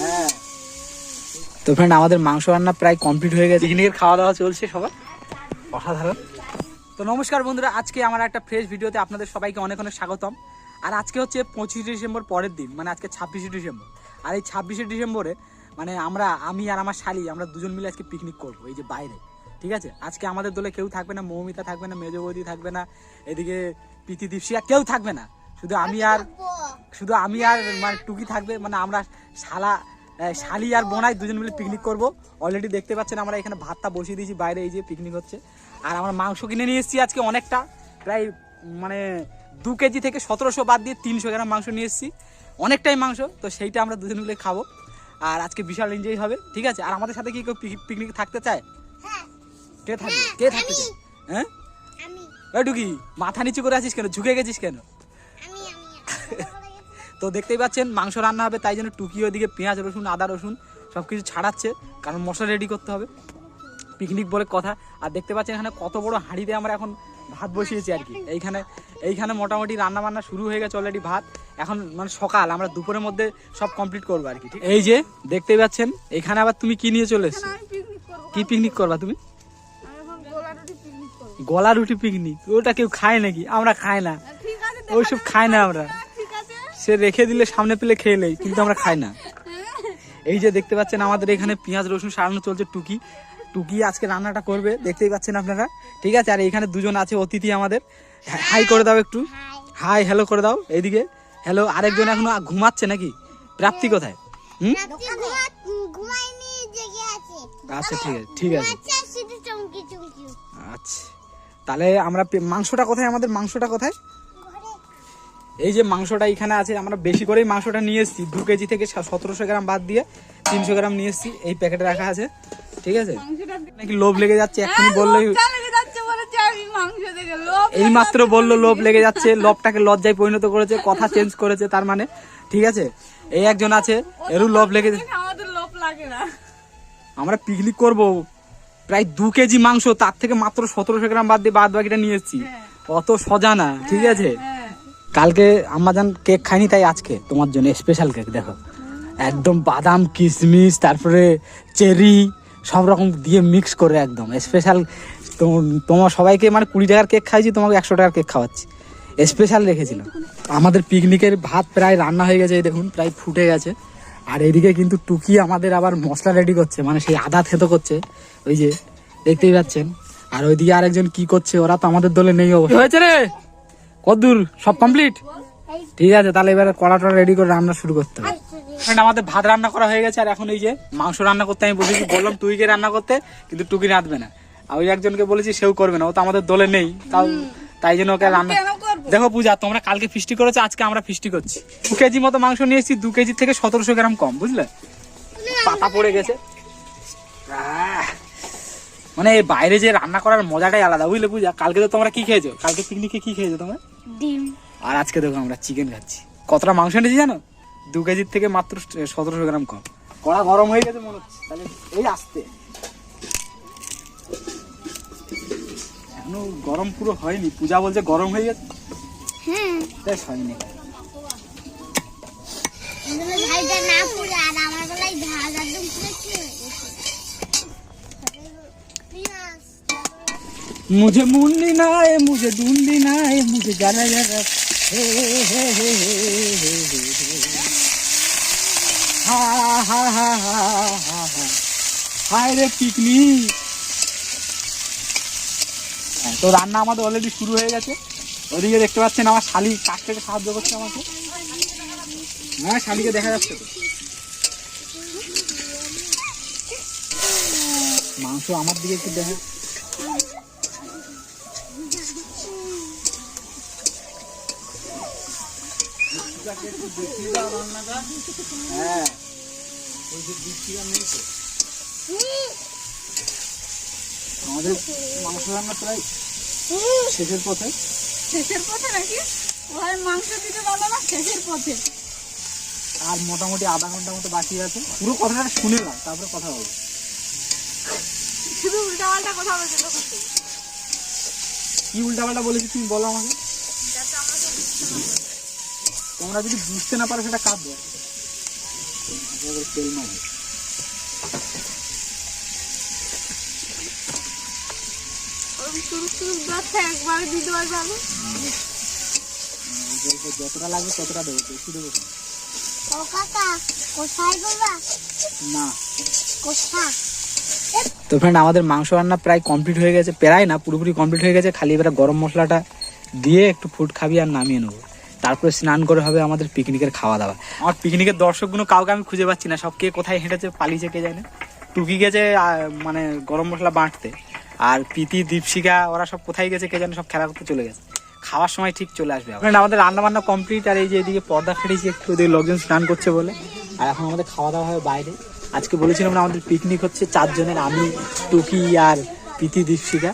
হ্যাঁ। তো ফ্রেন্ড আমাদের মাংস রান্না প্রায় কমপ্লিট হয়ে গেছে। পিকনিকের খাওয়া দাওয়া চলছে সবার। অসাধারণ। তো নমস্কার বন্ধুরা আজকে আমার একটা ফ্রেশ ভিডিওতে আপনাদের সবাইকে অনেক অনেক স্বাগতম। আর আজকে হচ্ছে পঁচিশে ডিসেম্বর পরের দিন মানে আজকে ছাব্বিশে ডিসেম্বর। আর এই ছাব্বিশে ডিসেম্বরে মানে আমরা আমি আর আমার শালি আমরা দুজন মিলে আজকে পিকনিক করব এই যে বাইরে। ঠিক আছে? আজকে আমাদের দলে কেউ থাকবে না মৌমিতা থাকবে না মেজ বৌদি থাকবে না এদিকে প্রীতি দীপশিয়া কেউ থাকবে না। শুধু আমি আর শুধু আমি আর মানে টুকি থাকবে মানে আমরা শালা শালি আর বোনাই দুজন মিলে পিকনিক করব। অলরেডি দেখতে পাচ্ছেন আমরা এখানে ভাতটা বসিয়ে দিয়েছি বাইরে এই যে পিকনিক হচ্ছে। আর আমরা মাংস কিনে নিয়ে এসেছি আজকে অনেকটা প্রায় মানে দু কেজি থেকে সতেরোশো বাদ দিয়ে তিনশো গ্রাম মাংস নিয়ে এসেছি। অনেকটাই মাংস তো সেইটা আমরা দুজন মিলে খাব। আর আজকে বিশাল এনজয় হবে ঠিক আছে? আর আমাদের সাথে কি কেউ পিকনিক থাকতে চায়? কে থাকবে? কে থাকতে চায়? হ্যাঁ? ওই টুকি মাথা নিচু করে আছিস কেন? ঝুঁকে গেছিস কেন? তো দেখতেই পাচ্ছেন মাংস রান্না হবে তাই জন্য টুকি ওদিকে পেঁয়াজ রসুন আদা রসুন সব কিছু ছাড়াচ্ছে কারণ মশলা রেডি করতে হবে। পিকনিক বলে কথা। আর দেখতে পাচ্ছেন এখানে কত বড় হাঁড়িতে আমরা এখন ভাত বসিয়েছি আর কি। এইখানে এইখানে মোটামুটি রান্না বান্না শুরু হয়ে গেছে অলরেডি ভাত। এখন মানে সকাল আমরা দুপুরের মধ্যে সব কমপ্লিট করব আর কি এই যে দেখতেই পাচ্ছেন এখানে আবার তুমি কি নিয়ে চলে এসছো? কি পিকনিক করবা তুমি? গলা রুটি পিকনিক ওটা কেউ খায় নাকি? আমরা খাই না। ওইসব খাই না আমরা। সে রেখে দিলে সামনে পেলে খেয়ে নেই কিন্তু আমরা খাই না। এই যে দেখতে পাচ্ছেন আমাদের এখানে পেঁয়াজ রসুন সারানো চলছে টুকি। টুকি আজকে রান্নাটা করবে দেখতেই পাচ্ছেন আপনারা। ঠিক আছে আর এখানে দুজন আছে অতিথি আমাদের। হাই করে দাও একটু। হাই হ্যালো করে দাও এইদিকে। হ্যালো আরেকজন এখনও ঘুমাচ্ছে নাকি? প্রাপ্তি কোথায়? হুম? আচ্ছা ঠিক আছে ঠিক আছে। আচ্ছা তাহলে আমরা মাংসটা কোথায়? আমাদের মাংসটা কোথায়? এই যে মাংসটা এখানে আছে আমরা বেশি করেই মাংসটা নিয়ে এসেছি। দু কেজি থেকে সতেরোশো গ্রাম বাদ দিয়ে তিনশো গ্রাম নিয়ে এসেছি এই প্যাকেটে রাখা আছে ঠিক আছে? নাকি লোভ লেগে যাচ্ছে? এখনই বললেই এই মাত্র বলল লোভ লেগে যাচ্ছে লোভটাকে লজ্জায় পরিণত করেছে কথা চেঞ্জ করেছে তার মানে ঠিক আছে? এই একজন আছে এরও লোভ লেগে আমাদের লোভ লাগে না। আমরা পিকনিক করব প্রায় দু কেজি মাংস তার থেকে মাত্র সতেরোশো গ্রাম বাদ দিয়ে বাদ বাকিটা নিয়ে এসেছি। অত সজা না ঠিক আছে? কালকে আমাজান কেক খাইনি তাই আজকে। তোমার জন্য স্পেশাল কেক দেখো। একদম বাদাম কিশমিশ তারপরে চেরি, সব রকম দিয়ে মিক্স করে একদম। স্পেশাল তোমার সবাইকে মানে কুড়ি টাকার কেক খাইছি তোমাকে একশো টাকার কেক খাওয়াচ্ছি। স্পেশাল রেখেছিলাম। আমাদের পিকনিকের ভাত প্রায় রান্না হয়ে গেছে দেখুন, প্রায় ফুটে গেছে। আর এদিকে কিন্তু টুকি আমাদের আবার মশলা রেডি করছে মানে সেই আদা থেতো করছে। ওই যে, দেখতেই পাচ্ছেন। আর ওইদিকে আরেকজন কি করছে, ওরা তো আমাদের দলে নেই অবশ্য। হয়েছে রে? কদ্দূর সব কমপ্লিট ঠিক আছে তাহলে এবারে কড়াটা রেডি করে রান্না শুরু করতে হবে। আমাদের ভাত রান্না করা হয়ে গেছে আর এখন এই যে মাংস রান্না করতে আমি বলেছি বললাম তুই গিয়ে রান্না করতে কিন্তু টুকি রাঁধবে না। আর ওই একজনকে বলেছি সেও করবে না ও তো আমাদের দলে নেই তাও তাই জন্য ওকে রান্না দেখো পূজা তোমরা কালকে ফিস্টি করেছ আজকে আমরা ফিস্টি করছি। দু কেজি মতো মাংস নিয়ে এসেছি দু কেজি থেকে সতেরোশো গ্রাম কম বুঝলে? পাতা পড়ে গেছে। মানে বাইরে যে রান্না করার মজাটাই আলাদা বুঝলে বুঝা কালকে তো তোমরা কি খেয়েছো? কালকে পিকনিকে কি খেয়েছো তোমরা? ডিম। আর আজকে দেখো আমরা চিকেন খাচ্ছি। কতটা মাংস এনেছি জানো? দু কেজির থেকে মাত্র সতেরোশো গ্রাম কম। কড়া গরম হয়ে গেছে মনে হচ্ছে। তাহলে এই আসতে। এখনও গরম পুরো হয়নি। পূজা বলছে গরম হয়ে গেছে। হ্যাঁ তাই হয়নি। ভাইটা না পুরে আর আমার ভাত একদম পুরো मुझे मुंडी ना है मुझे ढूंढी ना है मुझे जरा जरा हे हे हे हे हे हे हा हा हा हा हा हा হায় রে পিকনিক তো রান্না আমাদের অলরেডি শুরু হয়ে গেছে ওদিকে দেখতে পাচ্ছেন আমার শালি কাঠ থেকে সাহায্য করছে আমাকে হ্যাঁ শালিকে দেখা যাচ্ছে তো মাংস আমার দিকে একটু দেখা হ্যাঁ ওই যে বৃষ্টিটা নেই আমাদের মাংস রান্না প্রায় শেষের পথে শেষের পথে নাকি ওই মাংস দিতে পারল না শেষের পথে আর মোটামুটি আধা ঘণ্টা মতো বাকি আছে পুরো কথাটা শুনে না তারপরে কথা বলব শুধু উল্টা পাল্টা কথা বলছে। কি উল্টাপাল্টা বলেছি তুমি বলো আমাকে তোমরা যদি বুঝতে না পারো সেটা কাঁদবে তেল মাছ যতটা লাগবে ততটা দেবো বেশি দেবো না। তো ফ্রেন্ড আমাদের মাংস রান্না প্রায় কমপ্লিট হয়ে গেছে প্রায় না পুরোপুরি কমপ্লিট হয়ে গেছে খালি এবার গরম মশলাটা দিয়ে একটু ফুড খাবি আর নামিয়ে নেব। তারপরে স্নান করে হবে আমাদের পিকনিকের খাওয়া দাওয়া আমার পিকনিকের দর্শকগুলো কাউকে আমি খুঁজে পাচ্ছি না, সব কে কোথায় হেঁটেছে পালিয়েছে কে জানে। টুকি গেছে মানে গরম মশলা বাঁটতে। আর প্রীতি দীপশিকা ওরা সব কোথায় গেছে কে জানে, সব খেলা করতে চলে গেছে। খাওয়ার সময় ঠিক চলে আসবে আবার। আমাদের রান্না বান্না কমপ্লিট আর এই যে এদিকে পর্দা খেটেছি একটু ওদিকে লোকজন স্নান করছে বলে। আর এখন আমাদের খাওয়া দাওয়া হবে বাইরে। আজকে বলেছিলাম না আমাদের পিকনিক হচ্ছে চারজনের, আমি, টুকি আর প্রীতি দীপশিকা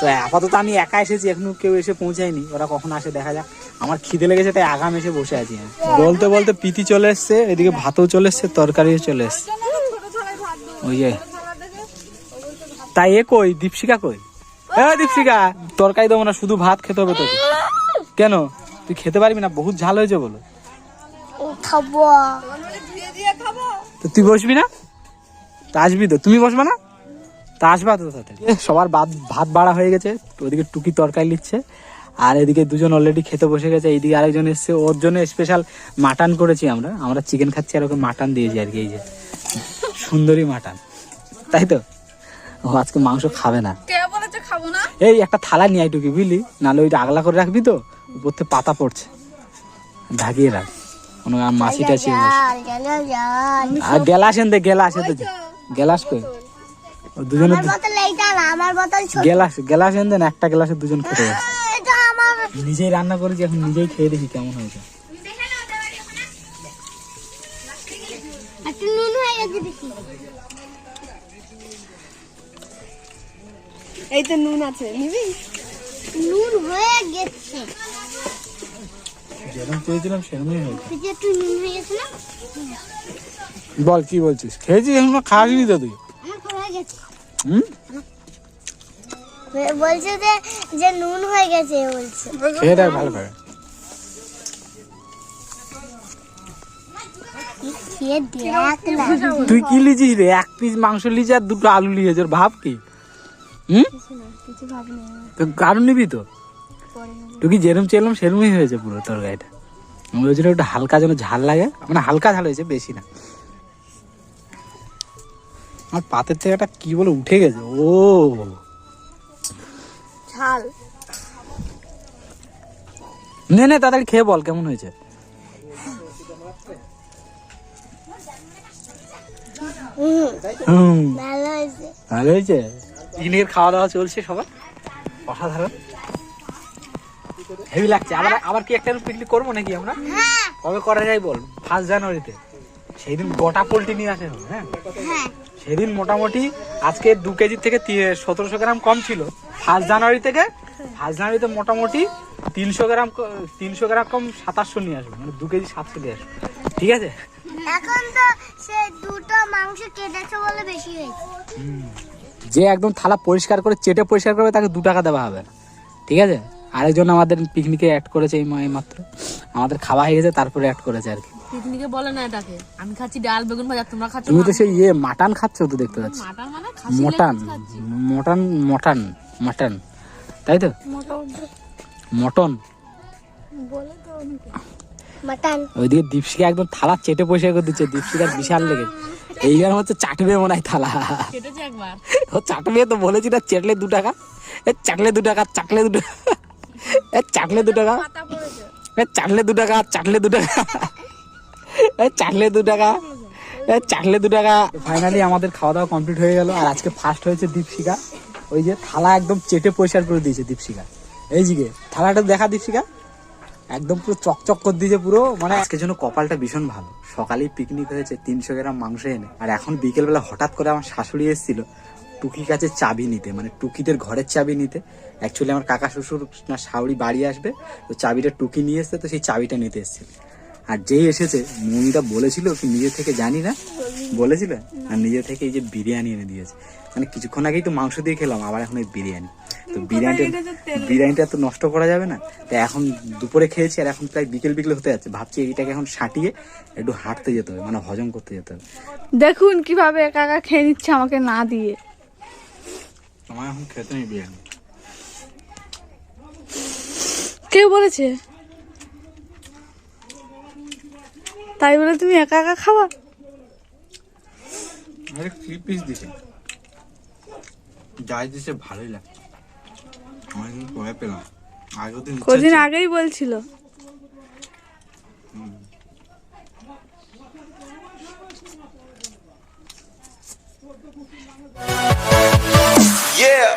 তো আপাতত আমি একা এসেছি, এখনও কেউ এসে পৌঁছায়নি। ওরা কখন আসে দেখা যাক। আমার খিদে লেগেছে তাই আগাম এসে বসে আছি বলতে বলতে পিতি চলে এসছে এদিকে ভাতও চলে এসছে তরকারিও চলে এসছে। ওই যে। তাই এ কই? দীপশিকা কই? এ দীপশিকা তরকারি দেবো না শুধু ভাত খেতে হবে তোকে। কেন? তুই খেতে পারবি না বহুত ঝাল হয়েছে বলো। তো তুই বসবি না? তা আসবি তো তুমি বসবে না? তা আসবা তো সবার ভাত ভাত বাড়া হয়ে গেছে ওদিকে টুকি তরকারি নিচ্ছে। আর এদিকে দুজন অলরেডি খেতে বসে গেছে এইদিকে আরেকজন এসছে ওর জন্য স্পেশাল মাটন করেছি আমরা। আমরা চিকেন খাচ্ছি আর ওকে মাটন দিয়েছি আর কি এই যে সুন্দরী মাটন তাই তো? ও আজকে মাংস খাবে না। কে বলেছে খাব না? এই একটা থালা নিয়ে আয় টুকি বুঝলি? নাহলে ওইটা আগলা করে রাখবি তো উপর থেকে পাতা পড়ছে। ঢাকিয়ে রাখ। কোনো গেল জাল আর গেলাস এনতে গেলাস এতে গেলাস কই? ও দুজনে গেলাস গেলাস এনতেন একটা গ্লাসে দুজন খেতে গেছে নিজেই রান্না করেছি এখন নিজেই খেয়ে দেখি কেমন হয়েছে। হয়ে দেখি। এই তো নুন আছে নিবি? নুন হয়ে গেছে। যেরকম চেয়েছিলাম সেরকমই হয়েছে। একটু নুন হয়ে গেছে না? বল কি বলছিস? খেয়েছিস এখন খাওয়াবি তো তুই? আমার হয়ে গেছে। হুম? বলছে যে যে নুন হয়ে গেছে বলছে। খেয়ে দেখ ভালো করে। তুই কি লিছিস রে? এক পিস মাংস লিছিস আর দুটো আলু লিয়েছ ওর ভাব কি? হুম? তো কারণ নিবি তো? তুই কি যেরম চেলাম সেরমই হয়েছে পুরো তোর গাড়িটা আমি বলছিলাম একটু হালকা যেন ঝাল লাগে। মানে হালকা ঝাল হয়েছে বেশি না। আমার পাতের থেকে একটা কি বলে উঠে গেছে ও। ঝাল। নে নে তাড়াতাড়ি খেয়ে বল কেমন হয়েছে? ভালো হয়েছে। পিকনিকের খাওয়া দাওয়া চলছে সবার? অসাধারণ। হেভি লাগছে। আবার আবার কি একটা পিকনিক করব নাকি আমরা? হ্যাঁ। কবে করা যায় বল? ফার্স্ট জানুয়ারিতে সেই দিন গোটা পোলট্রি নিয়ে আসে হ্যাঁ? হ্যাঁ। সেদিন মোটামুটি আজকে দু কেজি থেকে সতেরোশো গ্রাম কম ছিল। ফার্স্ট জানুয়ারি থেকে ফার্স্ট জানুয়ারিতে মোটামুটি তিনশো গ্রাম তিনশো গ্রাম কম সাতাশশো নিয়ে আসবে মানে দু কেজি সাতশো নিয়ে আসবে। ঠিক আছে? এখন তো সে দুটো মাংস কেটেছে বলে বেশি হয়েছে। যে একদম থালা পরিষ্কার করে চেটে পরিষ্কার করবে তাকে দু টাকা দেওয়া হবে। ঠিক আছে? আরেকজন আমাদের পিকনিকে অ্যাড করেছে এই মাত্র। আমাদের খাওয়া হয়ে গেছে তারপরে অ্যাড করেছে আর কি। পিকনিকে বলে না এটাকে। আমি খাচ্ছি ডাল বেগুন ভাজা তোমরা খাচ্ছ তুমি তো সেই ইয়ে মাটন খাচ্ছ তো দেখতে পাচ্ছি। মাটন মানে খাসি মটন মটন মটন মটন। তাই তো? মটন। মাটন। ওইদিকে দীপশিকা একদম থালা চেটে পয়সা করে দিচ্ছে দীপশিকার বিশাল লেগে। এইবার হচ্ছে চাটবে মনে হয় থালা। ও চাটবে তো বলেছি না চেটলে দু টাকা। এ চাটলে দু টাকা চাটলে দু টাকা। এ চাটলে দু টাকা। এ চাটলে দু টাকা চাটলে দু টাকা। চাটলে দু টাকা। চাটলে দু টাকা। ফাইনালি আমাদের খাওয়া দাওয়া কমপ্লিট হয়ে গেল, আর আজকে ফার্স্ট হয়েছে দীপশিকা ওই যে থালা একদম চেটে পরিষ্কার করে দিয়েছে দীপশিকা এই জিগে থালাটা দেখা দীপশিকা একদম পুরো চকচক করে দিয়েছে পুরো মানে আজকের জন্য কপালটা ভীষণ ভালো। সকালেই পিকনিক হয়েছে, তিনশো গ্রাম মাংস এনে, আর এখন বিকেলবেলা হঠাৎ করে আমার শাশুড়ি এসেছিল টুকির কাছে চাবি নিতে মানে টুকিদের ঘরের চাবি নিতে। অ্যাকচুয়ালি আমার কাকা শ্বশুর না শাউরি বাড়ি আসবে, তো চাবিটা টুকি নিয়ে এসছে, তো সেই চাবিটা নিতে এসেছিল। আর যেই এসেছে মৌমিতা বলেছিল কি নিজে থেকে জানি না? বলেছিল? আর নিজে থেকে এই যে বিরিয়ানি এনে দিয়েছে। মানে কিছুক্ষণ আগেই তো মাংস দিয়ে খেলাম আবার এখন এই বিরিয়ানি। তো বিরিয়ানিটা বিরিয়ানিটা তো নষ্ট করা যাবে না। তাই এখন দুপুরে খেয়েছি আর এখন প্রায় বিকেল বিকেল হতে যাচ্ছে। ভাবছি এইটাকে এখন সাটিয়ে একটু হাঁটতে যেতে হবে মানে হজম করতে যেতে হবে। দেখুন কীভাবে একা একা খেয়ে নিচ্ছে আমাকে না দিয়ে। আমার এখন খেতে নেই বিরিয়ানি। কে বলেছে? তাই বলে তুমি একা একা খাওয়া আরে কি পিস দিছে। যাই দিছে ভালোই লাগে অনেকদিন পেলাম। দিন কদিন আগেই বলছিল। Yeah!